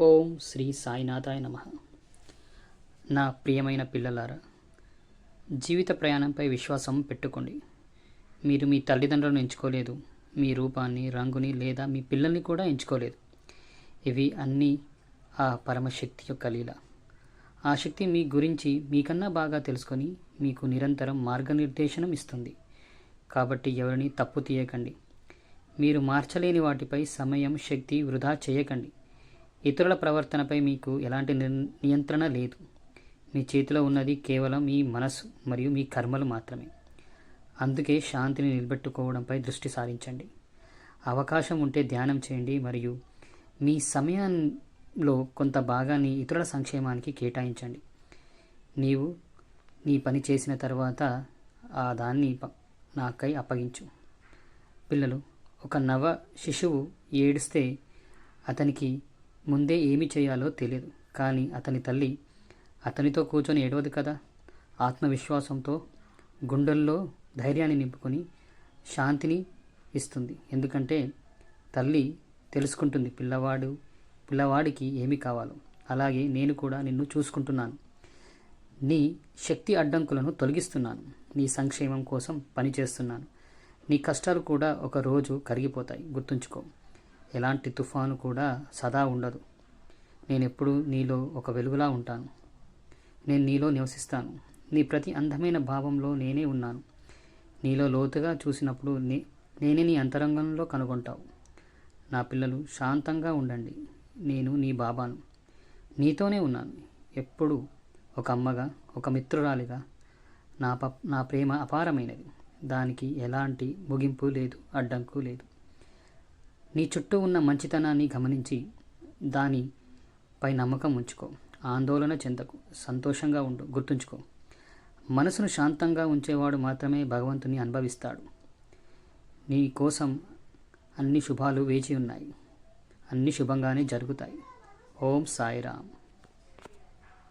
ఓం శ్రీ సాయినాథాయ నమ. నా ప్రియమైన పిల్లలారా జీవిత ప్రయాణంపై విశ్వాసం పెట్టుకోండి. మీరు మీ తల్లిదండ్రులను ఎంచుకోలేదు మీ రూపాన్ని రంగుని లేదా మీ పిల్లల్ని కూడా ఎంచుకోలేదు. ఇవి అన్నీ ఆ పరమశక్తి యొక్క లీల. ఆ శక్తి మీ గురించి మీకన్నా బాగా తెలుసుకొని మీకు నిరంతరం మార్గనిర్దేశనం ఇస్తుంది. కాబట్టి ఎవరిని తప్పు తీయకండి. మీరు మార్చలేని వాటిపై సమయం శక్తి వృధా చేయకండి. ఇతరుల ప్రవర్తనపై మీకు ఎలాంటి నియంత్రణ లేదు. మీ చేతిలో ఉన్నది కేవలం మీ మనసు మరియు మీ కర్మలు మాత్రమే. అందుకే శాంతిని నిలబెట్టుకోవడంపై దృష్టి సారించండి. అవకాశం ఉంటే ధ్యానం చేయండి మరియు మీ సమయంలో కొంత భాగాన్ని ఇతరుల సంక్షేమానికి కేటాయించండి. నీవు నీ పని చేసిన తర్వాత ఆ దాన్ని నాకై అప్పగించు. పిల్లలు ఒక నవ శిశువు ఏడిస్తే అతనికి ముందే ఏమి చేయాలో తెలియదు కానీ అతని తల్లి అతనితో కూర్చొని ఏడవదు కదా? ఆత్మవిశ్వాసంతో గుండెల్లో ధైర్యాన్ని నింపుకొని శాంతిని ఇస్తుంది. ఎందుకంటే తల్లి తెలుసుకుంటుంది పిల్లవాడు పిల్లవాడికి ఏమి కావాలో. అలాగే నేను కూడా నిన్ను చూసుకుంటున్నాను. నీ శక్తి అడ్డంకులను తొలగిస్తున్నాను. నీ సంక్షేమం కోసం పనిచేస్తున్నాను. నీ కష్టాలు కూడా ఒక రోజు కరిగిపోతాయి. గుర్తుంచుకో. ఎలాంటి తుఫాను కూడా సదా ఉండదు. నేను ఎప్పుడూ నీలో ఒక వెలుగులా ఉంటాను. నేను నీలో నివసిస్తాను. నీ ప్రతి అందమైన భావంలో నేనే ఉన్నాను. నీలో లోతుగా చూసినప్పుడు నే నేనే నీ అంతరంగంలో కనుగొంటావు. నా పిల్లలు శాంతంగా ఉండండి. నేను నీ బాబాను. నీతోనే ఉన్నాను. ఎప్పుడు ఒక అమ్మగా ఒక మిత్రురాలిగా నా ప నా ప్రేమ అపారమైనది. దానికి ఎలాంటి ముగింపు లేదు అడ్డంకు లేదు. నీ చుట్టూ ఉన్న మంచితనాన్ని గమనించి దానిపై నమ్మకం ఉంచుకో. ఆందోళన చెందకు. సంతోషంగా ఉండు. గుర్తుంచుకో. మనసును శాంతంగా ఉంచేవాడు మాత్రమే భగవంతుని అనుభవిస్తాడు. నీ కోసం అన్ని శుభాలు వేచి ఉన్నాయి. అన్ని శుభంగానే జరుగుతాయి. ఓం సాయిరామ్.